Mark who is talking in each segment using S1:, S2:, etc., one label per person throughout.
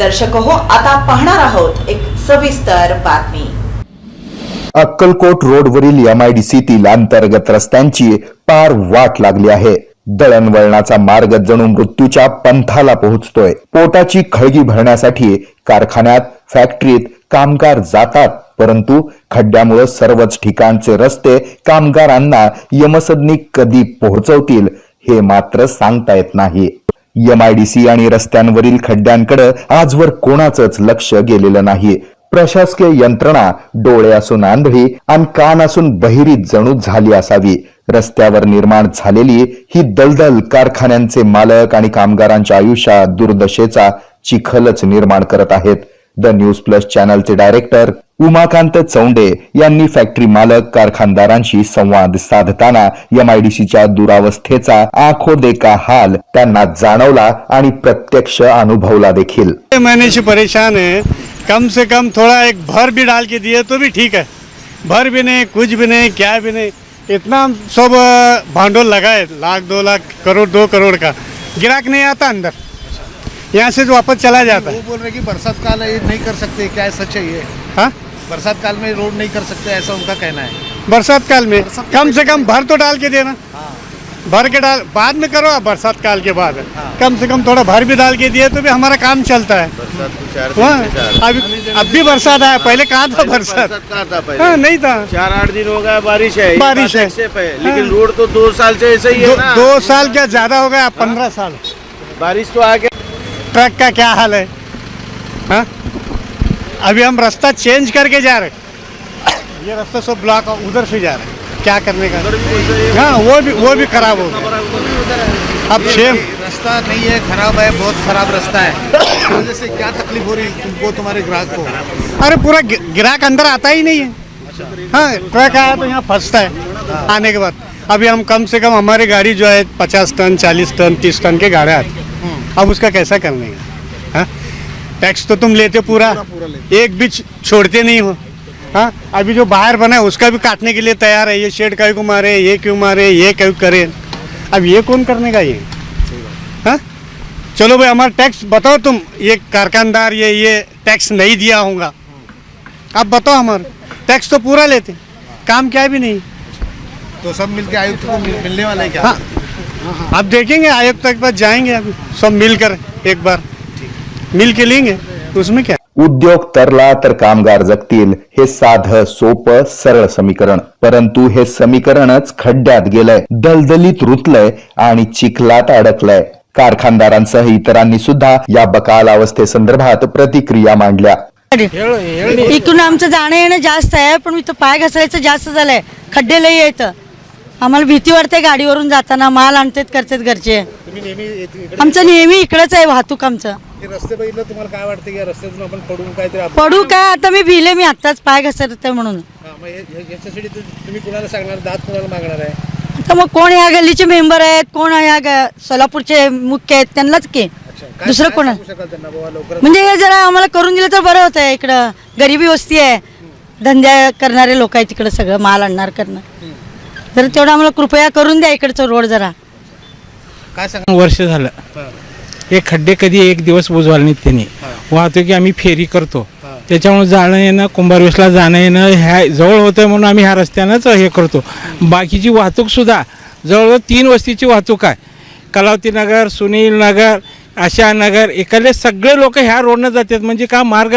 S1: दर्शक हो आता पाहणार आहोत एक सविस्तर बातमी.
S2: अक्कलकोट रोडवरील एमआयडीसीतील अंतर्गत रस्त्यांची पार वाट लागली आहे. दळणवळणाचा मार्ग जणू मृत्यूच्या पंथाला पोहोचतोय. पोटाची खळगी भरण्यासाठी कारखान्यात फॅक्टरीत कामगार जातात परंतु खड्ड्यामुळे सर्वच ठिकाणचे रस्ते कामगारांना यमसदनी कधी पोहोचवतील हे मात्र सांगता येत नाही. एमआयडीसी आणि रस्त्यांवरील खड्ड्यांकडे आजवर कोणाचंच लक्ष गेलेलं नाही प्रशासकीय यंत्रणा डोळे असून आंधळी आणि कान असून बहिरी जणू झाली असावी. रस्त्यावर निर्माण झालेली ही दलदल कारखान्यांचे मालक आणि कामगारांच्या आयुष्यात दुर्दशेचा चिखलच निर्माण करत आहेत. द न्यूज प्लस चॅनलचे डायरेक्टर उमाकांत चौंडे यांनी फॅक्टरी मालक कारखानदारांशी संवाद साधताना एमआयडीसीच्या दुरावस्थेचा आखो देखा हाल त्यांना जाणवला आणि प्रत्यक्ष अनुभवला देखील.
S3: महीने से परेशान है कम से कम थोड़ा एक भर भी डाल के दिए तो भी ठीक है. भर भी नहीं कुछ भी नहीं क्या भी नहीं. इतना हम सब अ, भांडोल लगाए लाख दो लाख करोड़ दो करोड़ का. गिराक नहीं आता अंदर. यहाँ से जो वापस चला जाता है।
S4: वो
S3: है
S4: बोल रहे कि बरसात काल ये नहीं कर सकते क्या है सच है ये?
S3: हाँ?
S4: बरसात काल में रोड नहीं कर सकते ऐसा उनका कहना है।
S3: बरसात काल में? कम से कम भर तो डाल के देना। भर के डाल बाद में करो आप बरसात काल के बाद। कम से कम थोड़ा भर भी डाल के दिए तो भी हमारा काम चलता है। हाँ अभी अब भी बरसात आया। पहले कहाँ था बरसात?
S5: कहाँ था
S3: हाँ नहीं था।
S5: चार आठ दिन हो गया बारिश है।
S3: बारिश है।
S5: लेकिन
S3: हाँ।
S5: रोड तो दो साल से ऐसे ही
S3: दो,
S5: है
S3: दो साल क्या ज़्यादा हो गया? पंद्रह साल।
S5: बारिश तो आगे
S3: ट्रक का क्या हाल है? हाँ? अभी हम रास्ता चेंज करके जा रहे ये रास्ता सब ब्लॉक उधर से जा रहे हैं। क्या करने का? हाँ? वो भी वो भी खराब हो गया। अब सेम
S4: रास्ता नहीं है खराब है बहुत खराब रास्ता है। वजह से क्या तकलीफ़ हो रही है तुमको तुम्हारे ग्राहक को?
S3: अरे पूरा ग्राहक अंदर आता ही नहीं है। हाँ ट्रक आया तो यहाँ फंसता है। आने के बाद। अभी हम कम से कम हमारी गाड़ी जो है पचास टन चालीस टन तीस टन के गाड़ियाँ आती हैं। अब उसका कैसा करने का हाँ? टैक्स तो तुम लेते पूरा। पूरा लेते। एक भी छोड़ते नहीं हो। हाँ? अभी जो बाहर बना है उसका भी काटने के लिए तैयार है। ये शेड का को मारे ये क्यों मारे ये क्यों करे। अब ये कौन करने का ये? हाँ? चलो भाई हमारा टैक्स बताओ तुम। ये कारखानदार ये ये टैक्स नहीं दिया होगा। आप बताओ हमारे। टैक्स तो पूरा लेते। काम क्या भी नहीं।
S4: तो सब मिलके आयुक्त को मिल, मिलने वाला है क्या?
S3: हाँ। अब देखेंगे आयुक्त तक पास जाएंगे अभी सब मिलकर एक बार। मिल के लेंगे तो उसमें क्या?
S2: उद्योग तरला तर कामगार जगतील हे साधं सोपं सरळ समीकरण. परंतु हे समीकरणच खड्ड्यात गेलंय. दलदलीत रुतलंय आणि चिखलात अडकलंय. कारखानदारांसह इतरांनी सुद्धा या बकाल अवस्थेसंदर्भात प्रतिक्रिया मांडल्या.
S6: इकडून आमचं जाणं येणं जास्त आहे पण इथं पाय घसरायचं जास्त झालंय. खड्डे लई येत आम्हाला भीती वाटते गाडीवरून जाताना माल आणतात करतात घरचे.
S4: तुम्ही नेहमी येत- इकडे
S6: आमचं नेहमी इकडंच आहे वाहतूक आमचं.
S4: हे रस्ते बघितलं तुम्हाला काय वाटतं की या रस्त्यातून आपण पडून काहीतरी आप-
S6: पडू काय? आता मी भिले मी आत्ताच पाय घसरते म्हणून.
S4: हा, मग हे- हे- याच्यासाठी तु- तुम्ही कुणाला सांगणार? दात कुणाला मागणार आहे?
S6: आता मग कोण या गल्लीचे मेंबर आहेत? कोण या ग- सोलापूरचे मुख्य आहेत? त्यांनाच की.
S4: काय-
S6: दुसरं
S4: काय
S6: कोण?
S4: सांगू शकाल त्यांना बाबा लवकरात
S6: म्हणजे हे जरा आम्हाला करून दिलं तर बरं होतं. इकडं गरिबी वस्ती आहे. धंद्या करणारे लोक आहेत तिकडं सगळं माल आणणार करणं तर तेवढं आम्हाला कृपया करून द्या इकडचं रोड जरा.
S4: काय सांगा
S7: वर्ष झालं. हे खड्डे कधी एक दिवस बुजवाल नाहीत त्यांनी. वाहतुकी आम्ही फेरी करतो. त्याच्यामुळे जाणं येणं कुंभारवेसला जाणं येणं ह्या जवळ होतं म्हणून आम्ही ह्या रस्त्यानंच हे करतो. बाकीची वाहतूकसुद्धा जवळजवळ तीन वस्तीची वाहतूक आहे. कलावती नगर सुनील नगर आशा नगर इकडले सगळे लोक ह्या रोडनं जातात. म्हणजे का मार्ग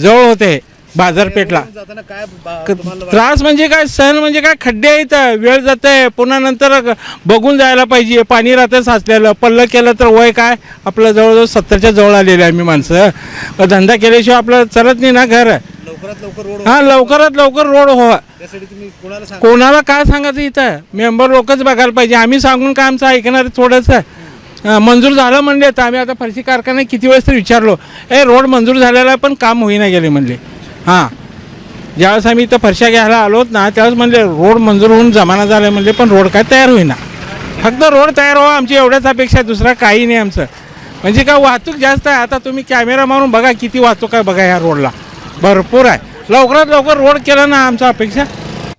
S7: जवळ होते बाजारपेठला.
S4: जाताना काय बा-
S7: क-
S4: तुम्हाला
S7: त्रास म्हणजे काय? सण म्हणजे काय? खड्डे आहेत वेळ जात आहे पुन्हा नंतर बघून जायला पाहिजे. पाणी राहतं साचलेलं. पल्लं केलं तर वय काय? आपलं जवळजवळ सत्तरच्या जवळ आलेले आहे आम्ही माणसं. धंदा केल्याशिवाय आपलं चालत नाही ना घर.
S4: लवकरात लवकर रोड
S7: हां लवकरात लवकर रोड व्हावा
S4: त्यासाठी तुम्ही कुणाला सांगा?
S7: कोणाला काय सांगायचं इथं? मेंबर लोकच बघायला पाहिजे. आम्ही सांगून काय आमचं ऐकणार थोडंसं. अं, मंजूर झालं म्हणले तर आम्ही आता फरशी कारखाना किती वेळेस तर विचारलो ए रोड मंजूर झालेला आहे, पण काम होईना गेले म्हणले. हां. ज्यावेळेस आम्ही इथं फरशा घ्यायला आलोत ना त्यावेळेस म्हणले रोड मंजूर होऊन जमाना झाला म्हणले पण रोड काय तयार होईना. फक्त रोड तयार व्हा आमची एवढ्याच अपेक्षा दुसरा काही नाही आमचं. म्हणजे काय वाहतूक जास्त आहे आता तुम्ही कॅमेरा मारून बघा किती वाहतूक आहे बघा ह्या रोडला. भरपूर आहे. लवकरात लवकर रोड केला ना आमचा अपेक्षा.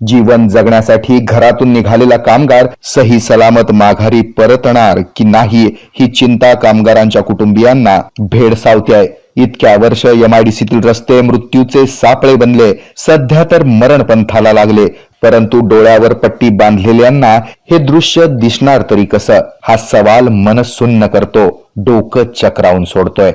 S2: जीवन जगण्यासाठी घरातून निघालेला कामगार सही सलामत माघारी परतणार की नाही ही चिंता कामगारांच्या कुटुंबियांना भेडसावते आहे इतक्या वर्ष एमआयडीसीतील रस्ते मृत्यूचे सापळे बनले. सध्या तर मरण पंथाला लागले. परंतु डोळ्यावर पट्टी बांधलेल्यांना हे दृश्य दिसणार तरी कसं? हा सवाल मन सुन्न करतो. डोकं चक्रावून सोडतोय.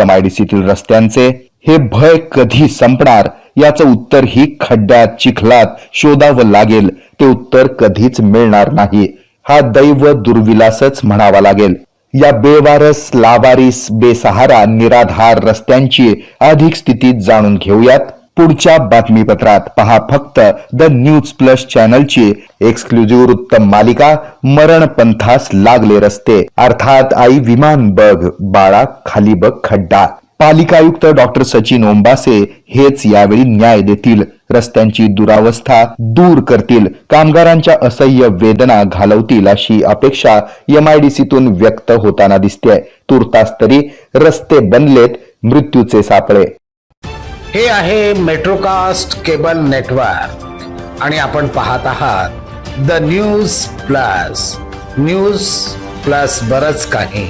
S2: एमआयडीसीतील रस्त्यांचे हे भय कधी संपणार? याचं उत्तर ही खड्ड्यात चिखलात शोधावं लागेल. ते उत्तर कधीच मिळणार नाही. हा दैव दुर्विलासच म्हणावा लागेल. या बेवारस लावारिस बेसहारा निराधार रस्त्यांची अधिक स्थिती जाणून घेऊयात. पुढच्या बातमीपत्रात पहा फक्त द न्यूज प्लस चॅनलची एक्सक्लुझिव्ह वृत्त मालिका मरण पंथास लागले रस्ते. अर्थात आई विमान बघ बाळा खाली बघ खड्डा. पालिका आयुक्त डॉक्टर सचिन ओंबासे हेच यावेळी न्याय देतील रस्त्यांची दुरावस्था दूर करतील कामगारांच्या असह्य वेदना घालवतील अशी अपेक्षा एमआयडीसीतून व्यक्त होताना दिसते तुर्तास तरी रस्ते बनलेत मृत्यूचे सापळे.
S8: हे आहे मेट्रोकास्ट केबल नेटवर्क आणि आपण पाहत आहात the news plus news plus बरच काही.